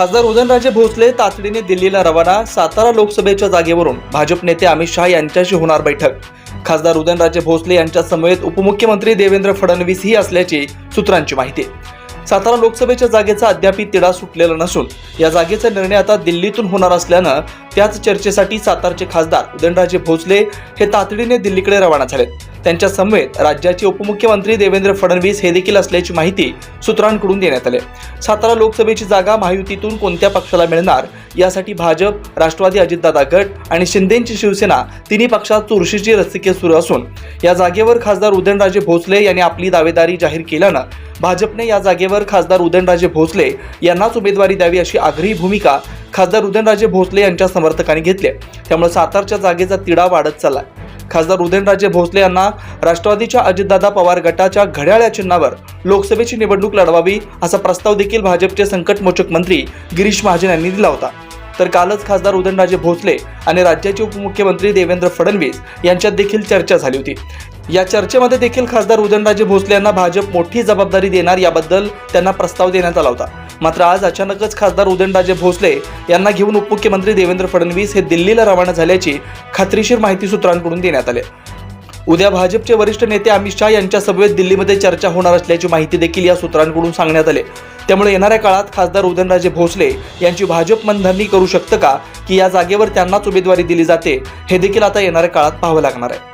खासदार उदयनराजे भोसले तातडीने दिल्लीला रवाना सातारा लोकसभेच्या जागेवरून भाजप नेते अमित शहा यांच्याशी होणार बैठक. खासदार उदयनराजे भोसले यांच्या समवेत उपमुख्यमंत्री देवेंद्र फडणवीस ही असल्याची सूत्रांची माहिती. सातारा लोकसभेच्या जागेचा अद्याप तिढा सुटलेला नसून या जागेचा निर्णय आता दिल्लीतून होणार असल्यानं त्याच चर्चेसाठी सातारचे खासदार उदयनराजे भोसले हे तातडीने दिल्लीकडे रवाना झालेत. त्यांच्या समवेत राज्याचे उपमुख्यमंत्री देवेंद्र फडणवीस हे देखील असल्याची माहिती सूत्रांकडून देण्यात आली. सातारा लोकसभेची जागा महायुतीतून कोणत्या पक्षाला मिळणार? यासाठी भाजप राष्ट्रवादी अजितदादा गट आणि शिंदेची शिवसेना तिन्ही पक्षात चुरशीची रस्तिके सुरू असून या जागेवर खासदार उदयनराजे भोसले यांनी आपली दावेदारी जाहीर केल्यानं भाजपने या जागेवर खासदार उदयनराजे भोसले यांनाच उमेदवारी द्यावी अशी आग्रही भूमिका खासदार उदयनराजे भोसले यांच्या समर्थकांनी घेतल्या त्यामुळे सातारच्या जागेचा तिढा वाढत चाललाय. खासदार उदयनराजे भोसले यांना राष्ट्रवादीच्या अजितदादा पवार गटाच्या घड्याळ या चिन्हावर लोकसभेची निवडणूक लढवावी असा प्रस्ताव देखील भाजपचे संकटमोचक मंत्री गिरीश महाजन यांनी दिला होता. तर कालच खासदार उदयनराजे भोसले आणि राज्याचे उपमुख्यमंत्री देवेंद्र फडणवीस यांच्यात देखील चर्चा झाली होती. या चर्चेमध्ये देखील खासदार उदयनराजे भोसले यांना भाजप मोठी जबाबदारी देणार याबद्दल त्यांना प्रस्ताव देण्यात आला होता. मात्र आज अचानकच खासदार उदयनराजे भोसले यांना घेऊन उपमुख्यमंत्री देवेंद्र फडणवीस हे दिल्लीला रवाना झाल्याची खात्रीशीर माहिती सूत्रांकडून देण्यात आली. उद्या भाजपचे वरिष्ठ नेते अमित शहा यांच्या सभेत दिल्लीमध्ये चर्चा होणार असल्याची माहिती देखील या सूत्रांकडून सांगण्यात आली. त्यामुळे येणाऱ्या काळात खासदार उदयनराजे भोसले यांची भाजप मनधरणी करू शकतं का? की या जागेवर त्यांनाच उमेदवारी दिली जाते? हे देखील आता येणाऱ्या काळात पाहावं लागणार आहे.